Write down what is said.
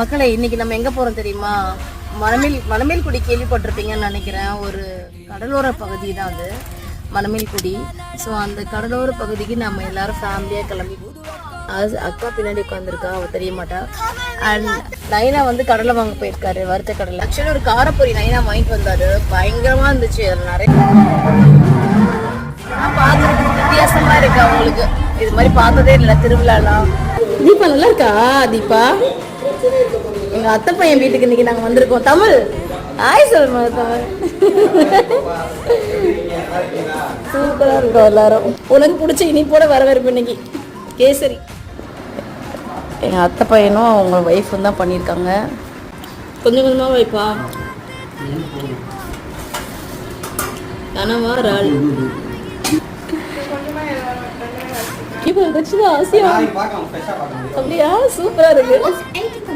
மக்களை இன்னைக்கு நம்ம எங்க போறோம் தெரியுமா? மணமேல் மணமேல்குடி கேள்விப்பட்டிருப்பீங்கன்னு நினைக்கிறேன். ஒரு கடலோர பகுதி தான் அது. மணமேல்குடி. ஸோ அந்த கடலோர பகுதிக்கு நம்ம எல்லாரும் ஃபேமிலியாக கிளம்பி அது அக்கா பின்னாடி உட்காந்துருக்கா அவ தெரிய மாட்டா அண்ட் நைனா வந்து கடலை வாங்க போயிருக்காரு வறுத்த கடலை. ஆக்சுவலி ஒரு காரப்பொரி நைனா வாங்கிட்டு வந்தாரு. பயங்கரமா இருந்துச்சு. அதில் நிறைய நான் பார்த்துருக்கு வித்தியாசமா இருக்கு அவங்களுக்கு. இது மாதிரி பார்த்ததே இல்லை. திருவிழாலாம். தீபா நல்லா இருக்கா தீபா? எங்க அத்தை பையன் வீட்டுக்கு இன்னைக்கு நாங்க வந்திருக்கோம். தமிழ். ஆய் சொல்லுமா தமிழ். சூப்பரா இருக்கும் எல்லாரும். உனக்கு பிடிச்ச இனிப்போட வரவேற்பு இன்னைக்கு. கேசரி. எங்க அத்தை பையனும் அவங்க ஒய்ஃபும் தான் பண்ணியிருக்காங்க. கொஞ்சம் கொஞ்சமா வைப்பா கனவா இறால் இப்போ ஆசையா? அப்படியா? சூப்பரா இருக்கு.